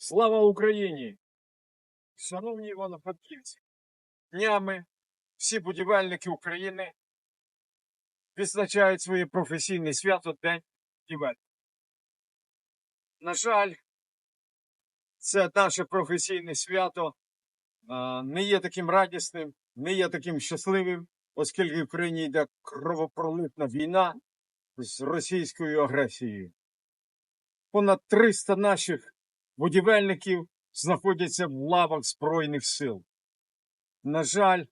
Слава Україні! Шановні івано-франківці, днями всі будівельники України відзначають своє професійне свято День будівельника. На жаль, це наше професійне свято не є таким радісним, не є таким щасливим, оскільки в країні йде кровопролитна війна з російською агресією. Понад 300 наших будівельників знаходяться в лавах Збройних сил. На жаль,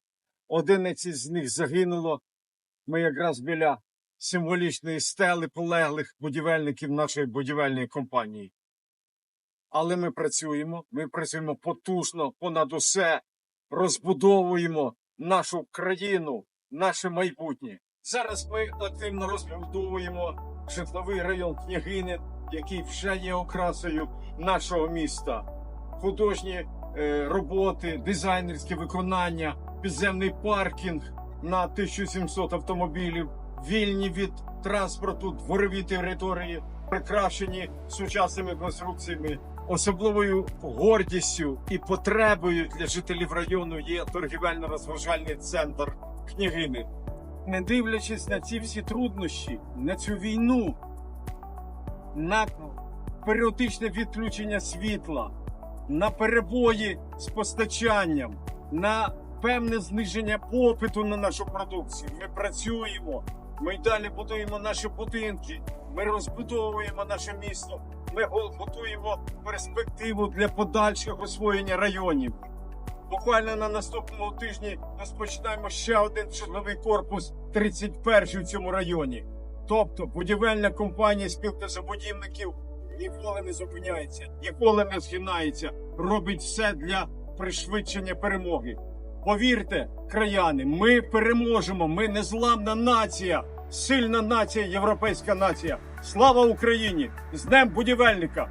11 з них загинуло. Ми якраз біля символічної стели полеглих будівельників нашої будівельної компанії. Але ми працюємо, ми працюємо потужно, понад усе, розбудовуємо нашу країну, наше майбутнє. Зараз ми активно розбудовуємо житловий район Княгини, який вже є окрасою нашого міста. Художні е, роботи, дизайнерське виконання, підземний паркінг на 1700 автомобілів, вільні від транспорту, дворові території, прикрашені сучасними конструкціями. Особливою гордістю і потребою для жителів району є торгівельно-розважальний центр княгини. Не дивлячись на ці всі труднощі, на цю війну, на періодичне відключення світла, на перебої з постачанням, на певне зниження попиту на нашу продукцію. Ми працюємо, ми й далі будуємо наші будинки, ми розбудовуємо наше місто, ми готуємо перспективу для подальшого освоєння районів. Буквально на наступному тижні розпочинаємо ще один житловий корпус 31 в цьому районі. Тобто будівельна компанія спілка забудівників ніколи не зупиняється, ніколи не згинається, робить все для пришвидшення перемоги. Повірте, краяни, ми переможемо. Ми незламна нація, сильна нація, європейська нація. Слава Україні! З Днем будівельника!